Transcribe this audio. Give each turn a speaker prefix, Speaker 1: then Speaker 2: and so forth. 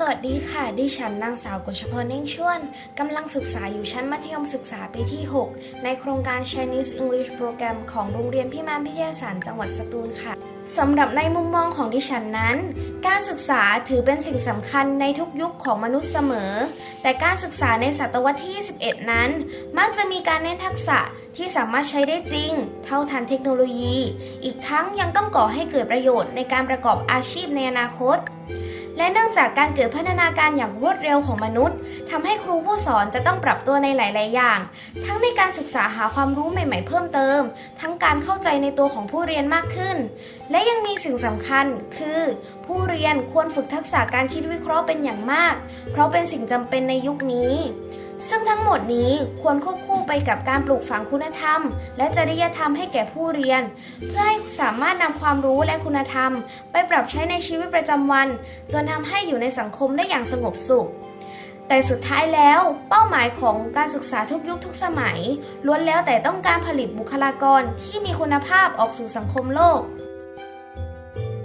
Speaker 1: สวัสดีค่ะ ดิฉันนางสาวกฤษพรเน่งชวนกำลังศึกษาอยู่ชั้นมัธยมศึกษาปีที่ 6 ในโครงการ Chinese English Program ของโรงเรียนพิมานพิทยาศารจังหวัดสตูลค่ะสำหรับในมุมมองของดิฉันนั้น การศึกษาถือเป็นสิ่งสำคัญในทุกยุคของมนุษย์เสมอ แต่การศึกษาในศตวรรษที่ 21 นั้น มักจะมีการเน้นทักษะ ที่สามารถใช้ได้จริง เท่าทันเทคโนโลยี อีกทั้งยังต้องก่อให้เกิดประโยชน์ในการประกอบอาชีพในอนาคต และเนื่องจากการเกิดพัฒนาการอย่างรวดเร็วของมนุษย์ทำให้ครูผู้สอนจะต้องปรับตัวในหลาย ๆ อย่าง ทั้งในการศึกษาหาความรู้ใหม่ ๆ เพิ่มเติม ทั้งการเข้าใจในตัวของผู้เรียนมากขึ้น และยังมีสิ่งสำคัญคือ ผู้เรียนควรฝึกทักษะการคิดวิเคราะห์เป็นอย่างมาก เพราะเป็นสิ่งจำเป็นในยุคนี้ ดนี้ควรควบคู่ไปกับการปลูกฝังคุณธรรม และจริยธรรมให้แก่ผู้เรียน เพื่อให้สามารถนำความรู้และคุณธรรม ไปปรับใช้ในชีวิตประจำวัน จนทำให้อยู่ในสังคมได้อย่างสงบสุข แต่สุดท้ายแล้ว เป้าหมายของการศึกษาทุกยุคทุกสมัยล้วนแล้วแต่ต้องการผลิตบุคลากรที่มีคุณภาพออกสู่สังคมโลก